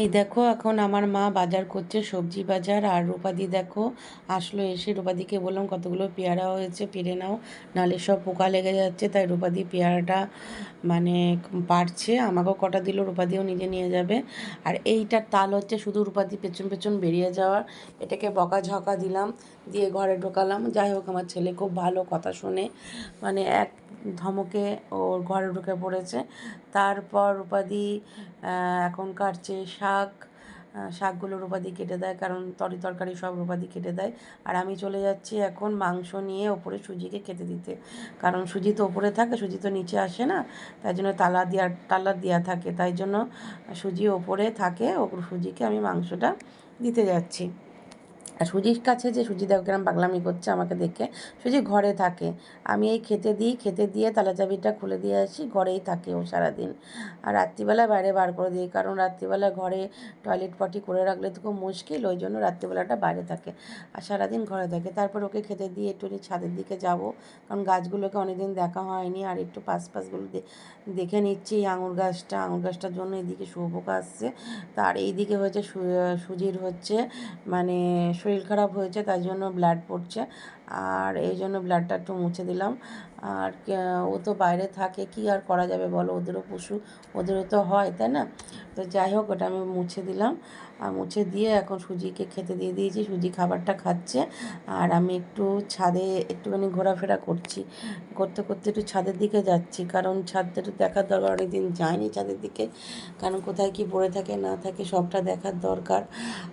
এই দেখো, এখন আমার মা বাজার করছে সবজি বাজার, আর রূপাদি দেখো, আসলো এসে রূপাদিকে বললাম কতগুলো পেয়ারা হয়েছে, পেরে নাও নালে সব পোকা লেগে যাচ্ছে, তাই রূপাদি পেয়ারাটা মানে পারছে, আমাকেও কটা দিল, রূপাদিও নিজে নিয়ে যাবে, আর এইটার তাল হচ্ছে শুধু রূপাদি পেছন পেছন বেরিয়ে যাওয়ার, এটাকে বকা ঝকা দিলাম দিয়ে ঘরে ঢোকালাম। যাই হোক, আমার ছেলে খুব ভালো কথা শুনে। মানে এক ধমকে ওর ঘরে ঢুকে পড়েছে। তারপর উপাধি এখন কাটছে শাক। শাকগুলো রূপাদি কেটে দেয়, কারণ তরি তরকারি সব রূপাদি কেটে দেয়। আর আমি চলে যাচ্ছি এখন মাংস নিয়ে ওপরে সুজিকে খেতে দিতে। কারণ সুজি তো ওপরে থাকে, সুজি তো নিচে আসে না। তাই জন্য তালা দেওয়া তালা দেওয়া থাকে। তাই জন্য সুজি ওপরে থাকে ও সুজিকে আমি মাংসটা দিতে যাচ্ছি। আর সুজির কাছে যে সুজি দেখো পাগলামি করছে আমাকে দেখে, সুজি ঘরে থাকে। আমি এই খেতে দিই, খেতে দিয়ে তালা চাবিটা খুলে দিয়ে আসি, ঘরেই থাকে ও সারাদিন। আর রাত্রিবেলা বাইরে বার করে দিই, কারণ রাত্রিবেলা ঘরে টয়লেট পটি করে রাখলে তো খুব মুশকিল, ওই জন্য রাত্রিবেলাটা বাইরে থাকে আর সারাদিন ঘরে থাকে। তারপর ওকে খেতে দিয়ে একটু ছাদের দিকে যাব, কারণ গাছগুলোকে অনেকদিন দেখা হয়নি আর একটু পাশ পাশগুলো দেখে নিচ্ছি এই আঙুর গাছটা। আঙুর গাছটার জন্য এদিকে শুয়োপোকা আসছে। তার এইদিকে হয়েছে সুজির হচ্ছে মানে শরীর খারাপ হয়েছে তাই জন্য ব্লাড পড়ছে। আর এই জন্য ব্লাডটা একটু মুছে দিলাম। আর ও তো বাইরে থাকে, কি আর করা যাবে বলো? ওদেরও পশু, ওদেরও তো হয়, তাই না? তো যাই হোক, ওটা আমি মুছে দিলাম। আর মুছে দিয়ে এখন সুজিকে খেতে দিয়ে দিয়েছি। সুজি খাবারটা খাচ্ছে। আর আমি একটু ছাদে একটুখানি ঘোরাফেরা করছি। করতে করতে একটু ছাদের দিকে যাচ্ছি। কারণ ছাদটা একটু দেখার দরকার, অনেকদিন যায়নি ছাদের দিকে। কারণ কোথায় কি পড়ে থাকে, না থাকে, সবটা দেখার দরকার।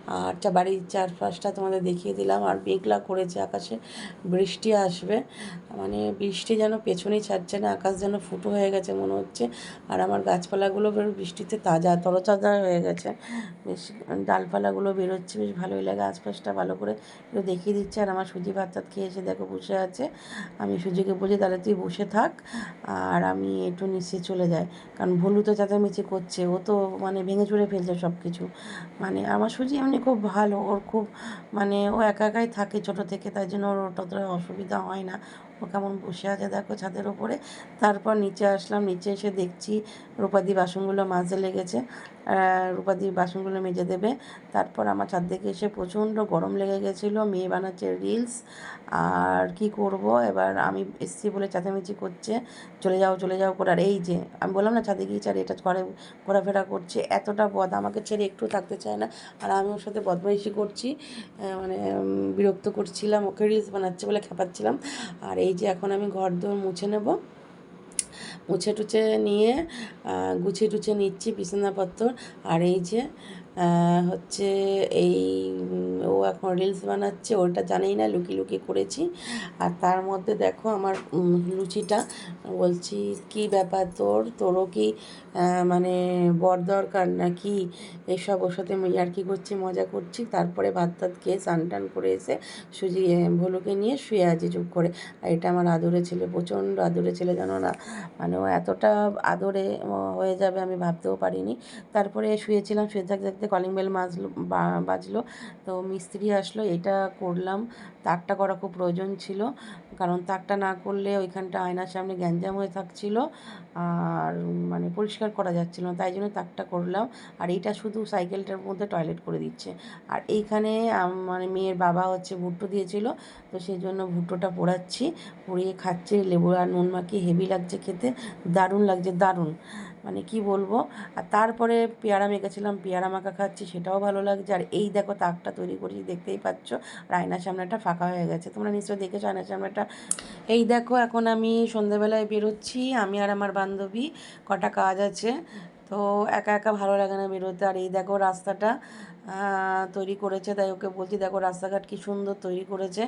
আর বাড়ির চারপাশটা তোমাদের দেখিয়ে দিলাম। আর মেঘলা করেছে আকাশে। বৃষ্টি আসবে। মানে বৃষ্টি যেন পেছনেই ছাড়ছে না, আকাশ যেন ফুটো হয়ে গেছে মনে হচ্ছে। আর আমার গাছপালাগুলো বৃষ্টিতে তাজা, তরতাজা হয়ে গেছে। বেশ, ডালপালাগুলো বেরোচ্ছে, বেশ ভালোই লাগে। আশপাশটা ভালো করে একটু দেখিয়ে দিচ্ছে। আর আমার সুজি ভাত টাত খেয়ে এসে দেখো বসে আছে। আমি সুজিকে বলি তাহলে তুই বসে থাক আর আমি একটু নিচে চলে যাই। কারণ ভুলু তো চেঁচামেচি করছে। ও তো মানে ভেঙে চুড়ে ফেলছে সব কিছু মানে আমার সুজি এমনি খুব ভালো। ওর খুব মানে ও একা একাই থাকে ছোটো থেকে, তাই জন্য ওর ততটা অসুবিধা হয় না। ও কেমন বসে আছে দেখো ছাদের ওপরে। তারপর নিচে আসলাম, নিচে এসে দেখছি রূপাদি বাসনগুলো মাঝে লেগেছে। রূপাদি বাসনগুলো মেজে দেবে। তারপর আমার ছাদ থেকে এসে প্রচণ্ড গরম লেগে গেছিল। মেয়ে বানাচ্ছে রিলস আর কি করব? এবার আমি এসছি বলে চেঁচামেচি করছে। চলে যাও চলে যাও করে। আর এই যে, আমি বললাম না, ছাদে গিয়েছি আর এটা ঘরে, ঘোরাফেরা করছে। এতটা বদ, আমাকে ছেড়ে একটু থাকতে চায় না। আর আমি ওর সাথে বদমাইশি করছি। মানে বিরক্ত করছিলাম। ওকে রিলস বানাচ্ছে বলে খেপাচ্ছিলাম। আর এই যে এখন আমি ঘর দোর মুছে নেব। মুছে টুছে নিয়ে গুছিয়ে টুছে নিচ্ছি বিছানাপত্র আর এই যে হচ্ছে এই ও এখন রিলস বানাচ্ছে, ওটা জানেই না, লুকি লুকি করেছি। আর তার মধ্যে দেখো আমার লুচিটা, বলছি, কি ব্যাপার তোর? তোরও কি মানে বর দরকার না নাকি? এসব ওর সাথে আর কি করছি, মজা করছি। তারপরে ভাত টাত খেয়ে স্নান টান করে এসে সুজি ভুলুকে নিয়ে শুয়ে আছি চুপ করে। আর এটা আমার আদরে ছেলে, প্রচণ্ড আদরে ছেলে জানো না? মানে ও এতটা আদরে হয়ে যাবে আমি ভাবতেও পারিনি। তারপরে শুয়েছিলাম, শুয়ে থাকতে থাকতে কলিং বেল মাজলো বাজলো। তো মিস্ত্রি আসলো, এটা করলাম। তাকটা করা খুব প্রয়োজন ছিল। কারণ তাকটা না করলে ওইখানটা আয়নার সামনে গ্যাঞ্জাম হয়ে থাকছিল আর মানে পরিষ্কার করা যাচ্ছিল না। তাই জন্য তাকটা করলাম। আর এটা শুধু সাইকেলটার মধ্যে টয়লেট করে দিচ্ছে। আর এইখানে মানে মেয়ের বাবা হচ্ছে ভুট্টো দিয়েছিল। তো সেই জন্য ভুট্টোটা পোড়াচ্ছি। পুড়িয়ে খাচ্ছে, লেবু আর নুন মাখিয়ে হেভি লাগছে খেতে। দারুণ লাগছে, দারুণ। মানে কি বলব? আর তারপরে পেয়ারা মেখেছিলাম, পেয়ারা মাখা খাচ্ছি, সেটাও ভালো লাগছে। আর এই দেখো তাকটা তৈরি করেছি, দেখতেই পাচ্ছ আর আয়নার সামনেটা ফাঁকা হয়ে গেছে। তোমরা নিশ্চয়ই দেখেছ আয়নার সামনেটা। এই দেখো, এখন আমি সন্ধ্যেবেলায় বেরোচ্ছি, আমি আর আমার বান্ধবী, কটা কাজ আছে, তো একা একা ভালো লাগে না বেরোতে। আর এই দেখো রাস্তাটা তৈরি করেছে। তাই ওকে বলছি, দেখো, রাস্তাঘাট কি সুন্দর তৈরি করেছে।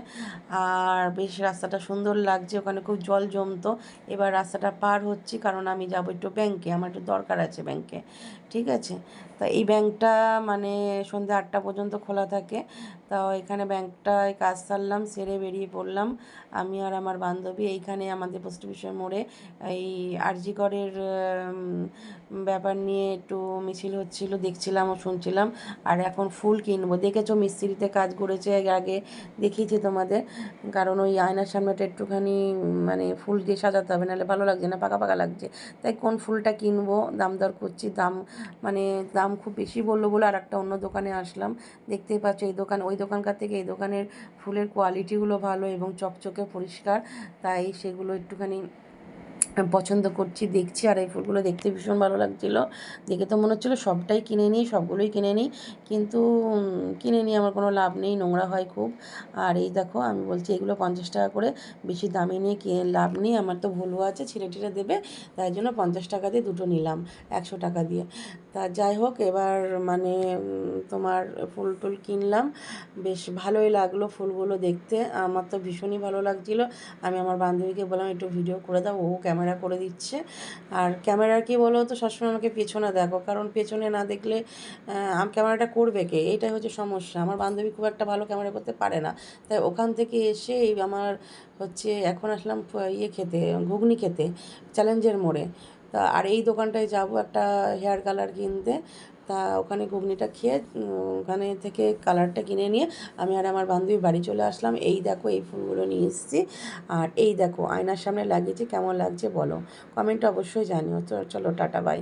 আর বেশ রাস্তাটা সুন্দর লাগছে, ওখানে খুব জল জমতো। এবার রাস্তাটা পার হচ্ছি, কারণ আমি যাব একটু ব্যাংকে। আমার একটু দরকার আছে ব্যাংকে, ঠিক আছে? তা এই ব্যাংকটা মানে সন্ধ্যে আটটা পর্যন্ত খোলা থাকে। তা এখানে ব্যাংকটায় কাজ সারলাম, সেরে বেরিয়ে পড়লাম। আমি আর আমার বান্ধবী এইখানে আমাদের পোস্ট অফিসের মোড়ে এই আরজিগড়ের ব্যাপার নিয়ে একটু মিছিল হচ্ছিল, দেখছিলাম ও শুনছিলাম। আর এখন ফুল কিনবো। দেখেছ মিস্ত্রিতে কাজ করেছে আগে, দেখিয়েছি তোমাদের। কারণ ওই আয়নার সামনেটা একটুখানি মানে ফুল দিয়ে সাজাতে হবে, নাহলে ভালো লাগছে না, পাকা পাকা লাগছে। তাই কোন ফুলটা কিনবো? দাম দর করছি, দাম মানে দাম খুব বেশি বলল বলে আর একটা অন্য দোকানে আসলাম। দেখতেই পাচ্ছ এই দোকান, ওই দোকানকার থেকে এই দোকানের ফুলের কোয়ালিটিগুলো ভালো এবং চকচকে পরিষ্কার, তাই সেগুলো একটুখানি পছন্দ করছি, দেখছি আর এই ফুলগুলো দেখতে ভীষণ ভালো লাগছিল। দেখে তো মনে হচ্ছিল সবটাই কিনে নিই, সবগুলোই কিনে নিই, কিন্তু কিনে নিয়ে আমার কোনো লাভ নেই, নোংরা হয় খুব। আর এই দেখো, আমি বলছি এগুলো পঞ্চাশ টাকা করে, বেশি দামি নিয়ে কিনে লাভ নেই, আমার তো ভুলও আছে ছিঁড়ে টিড়ে দেবে, তাই জন্য পঞ্চাশ টাকা দিয়ে দুটো নিলাম, একশো টাকা দিয়ে। তা যাই হোক, এবার মানে তোমার ফুল টুল কিনলাম, বেশ ভালোই লাগল ফুলগুলো দেখতে, আমার তো ভীষণই ভালো লাগছিল, আমি আমার বান্ধবীকে বললাম একটু ভিডিও করে দাও, ও ক্যামেরা করে দিচ্ছে। আর ক্যামেরার কি বলো তো সবসময় আমাকে পেছনে দেখো, কারণ পেছনে না দেখলে ক্যামেরাটা করবে কে? এটাই হচ্ছে সমস্যা। আমার বান্ধবী খুব একটা ভালো ক্যামেরা করতে পারে না। তাই ওখান থেকে এসে এই আমার হচ্ছে এখন আসলাম ইয়ে খেতে, ঘুগনি খেতে, চ্যালেঞ্জের মোড়ে। তা আর এই দোকানটায় যাব একটা হেয়ার কালার কিনতে। তা ওখানে ঘুগনিটা খেয়ে ওখানে থেকে কালারটা কিনে নিয়ে আমি আর আমার বান্ধবী বাড়ি চলে আসলাম। এই দেখো, এই ফুলগুলো নিয়ে এসেছি। আর এই দেখো, আয়নার সামনে লাগিয়েছি, কেমন লাগছে বলো? কমেন্ট অবশ্যই জানিও। তো চলো, টাটা, বাই।